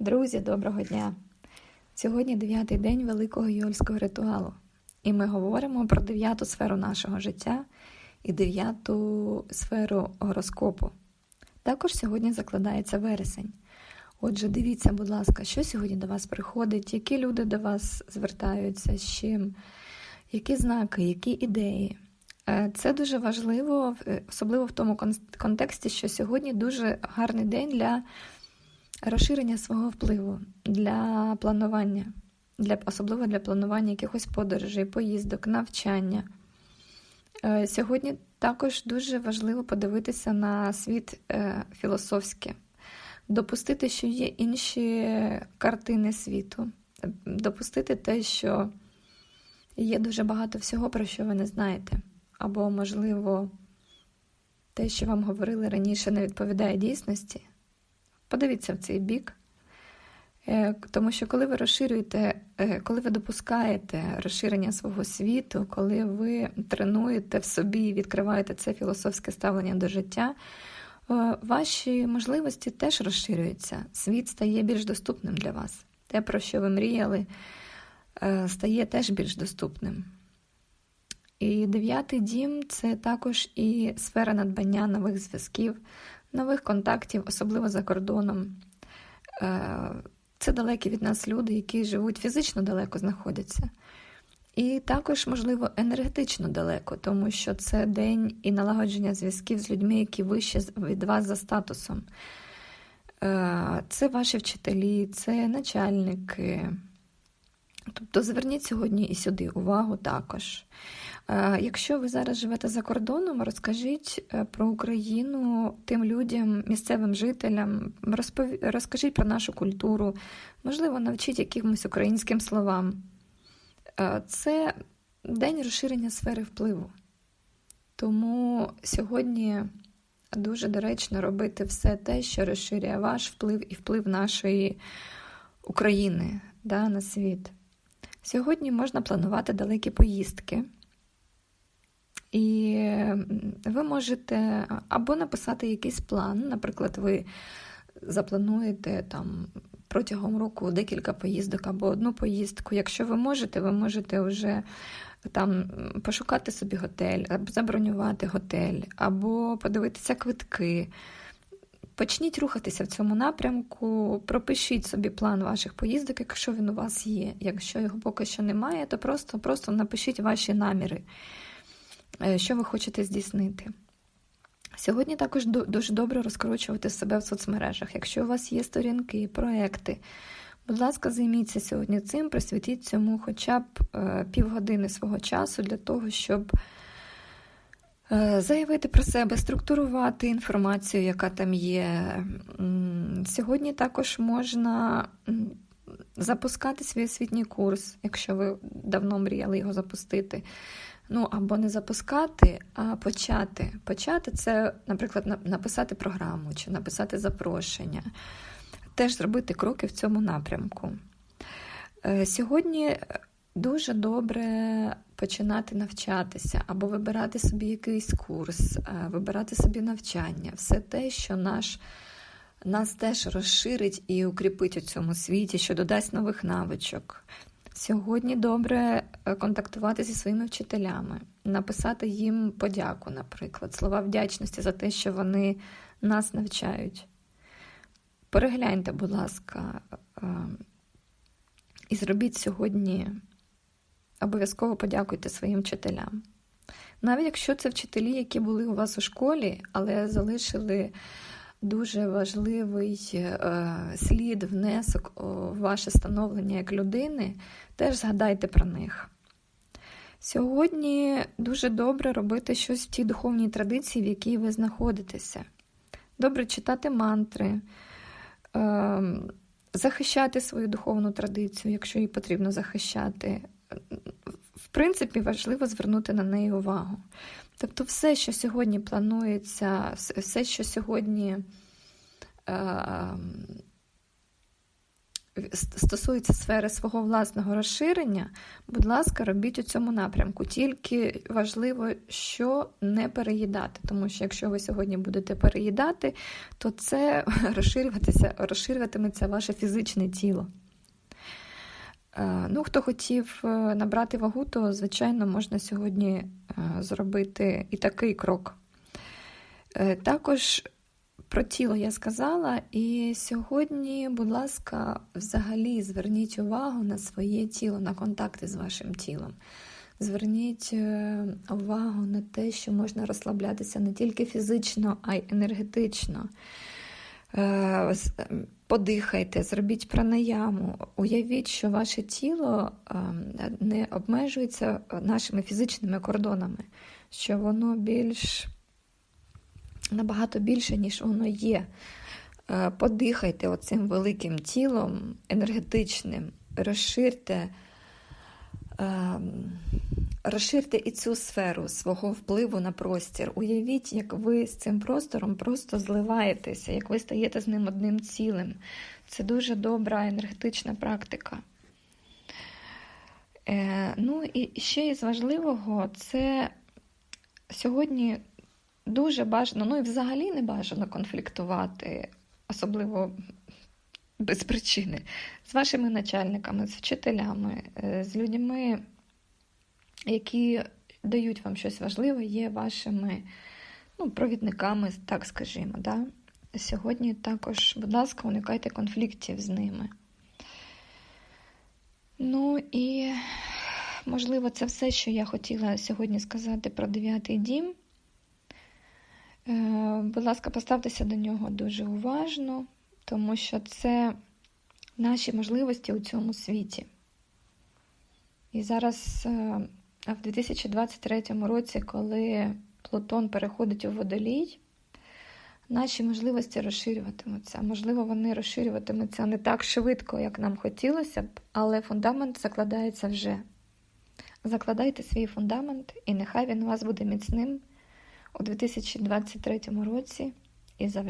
Друзі, доброго дня! Сьогодні дев'ятий день Великого Йольського ритуалу, і ми говоримо про дев'яту сферу нашого життя і дев'яту сферу гороскопу. Також сьогодні закладається вересень. Отже, дивіться, будь ласка, що сьогодні до вас приходить, які люди до вас звертаються, з чим, які знаки, які ідеї. Е, Це дуже важливо, е, особливо в тому контексті, що сьогодні дуже гарний день для розширення свого впливу, для планування, для, особливо для планування якихось подорожей, поїздок, навчання. Е, Сьогодні також дуже важливо подивитися на світ е, філософськи, допустити, що є інші картини світу, допустити те, що є дуже багато всього, про що ви не знаєте. Або, можливо, те, що вам говорили раніше, не відповідає дійсності. Подивіться в цей бік. Е, Тому що коли ви розширюєте, е, коли ви допускаєте розширення свого світу, коли ви тренуєте в собі і відкриваєте це філософське ставлення до життя, е, ваші можливості теж розширюються. Світ стає більш доступним для вас. Те, про що ви мріяли, стає теж більш доступним. І дев'ятий дім це також і сфера надбання нових зв'язків, нових контактів, особливо за кордоном. Е, Це далекі від нас люди, які живуть фізично далеко знаходяться. І також, можливо, енергетично далеко, тому що це день і налагодження зв'язків з людьми, які вище від вас за статусом. Е, Це ваші вчителі, це начальники. Тобто зверніть сьогодні і сюди увагу також. Е, Якщо ви зараз живете за кордоном, розкажіть е, про Україну тим людям, місцевим жителям, розпові... розкажіть про нашу культуру, можливо, навчіть якимось українським словам. Е, Це день розширення сфери впливу. Тому сьогодні дуже доречно робити все те, що розширює ваш вплив і вплив нашої України да, на світ. Сьогодні можна планувати далекі поїздки. І ви можете або написати якийсь план, наприклад, ви заплануєте там протягом року декілька поїздок або одну поїздку. Якщо ви можете, ви можете вже там пошукати собі готель, або забронювати готель, або подивитися квитки. Почніть рухатися в цьому напрямку, пропишіть собі план ваших поїздок, якщо він у вас є. Якщо його поки що немає, то просто, просто напишіть ваші наміри, що ви хочете здійснити. Сьогодні також дуже добре розкручувати себе в соцмережах. Якщо у вас є сторінки, проекти, будь ласка, займіться сьогодні цим, присвятіть цьому хоча б е, півгодини свого часу для того, щоб е, заявити про себе, структурувати інформацію, яка там є. Сьогодні також можна запускати свій освітній курс, якщо ви давно мріяли його запустити. Ну, або не запускати, а почати. Почати це, наприклад, написати програму чи написати запрошення, теж зробити кроки в цьому напрямку. Сьогодні дуже добре починати навчатися, або вибирати собі якийсь курс, вибирати собі навчання, все те, що наш, нас теж розширить і укріпить у цьому світі, що додасть нових навичок. Сьогодні добре контактувати зі своїми вчителями, написати їм подяку, наприклад, слова вдячності за те, що вони нас навчають. Перегляньте, будь ласка, і зробіть сьогодні, обов'язково подякуйте своїм вчителям. Навіть якщо це вчителі, які були у вас у школі, але залишили дуже важливий е, слід, внесок в ваше становлення як людини, теж згадайте про них. Сьогодні дуже добре робити щось в тій духовній традиції, в якій ви знаходитеся. Добре читати мантри, е, захищати свою духовну традицію, якщо її потрібно захищати. Принципі, важливо звернути на неї увагу. Тобто, все, що сьогодні планується, все, що сьогодні е, стосується сфери свого власного розширення, будь ласка, робіть у цьому напрямку. Тільки важливо, що не переїдати. Тому що якщо ви сьогодні будете переїдати, то це розширюватиметься ваше фізичне тіло. Е, Ну, хто хотів е, набрати вагу, то, звичайно, можна сьогодні е, зробити і такий крок. Також про тіло я сказала, і сьогодні, будь ласка, взагалі зверніть увагу на своє тіло, на контакти з вашим тілом. Зверніть увагу на те, що можна розслаблятися не тільки фізично, а й енергетично. Е, ем, Подихайте, зробіть пранаяму. Уявіть, що ваше тіло ем, не обмежується нашими фізичними кордонами, що воно більш набагато більше, ніж воно є. Е, Подихайте оцим великим тілом енергетичним, розширте, розширте і цю сферу свого впливу на простір. Уявіть, як ви з цим простором просто зливаєтеся, як ви стаєте з ним одним цілим. Це дуже добра енергетична практика. Е, ну і ще із важливого, це сьогодні дуже бажано, ну і взагалі не бажано конфліктувати, особливо без причини, з вашими начальниками, з вчителями, е, з людьми, які дають вам щось важливе, є вашими ну, провідниками, так скажімо. Да? Сьогодні також, будь ласка, уникайте конфліктів з ними. Ну і, можливо, це все, що я хотіла сьогодні сказати про дев'ятий дім. Е, Будь ласка, поставтеся до нього дуже уважно, тому що це наші можливості у цьому світі. І зараз, е, в 2023 році, коли Плутон переходить у водолій, наші можливості розширюватимуться. Можливо, вони розширюватимуться не так швидко, як нам хотілося б, але фундамент закладається вже. Закладайте свій фундамент, і нехай він у вас буде міцним у 2023 році і завжди.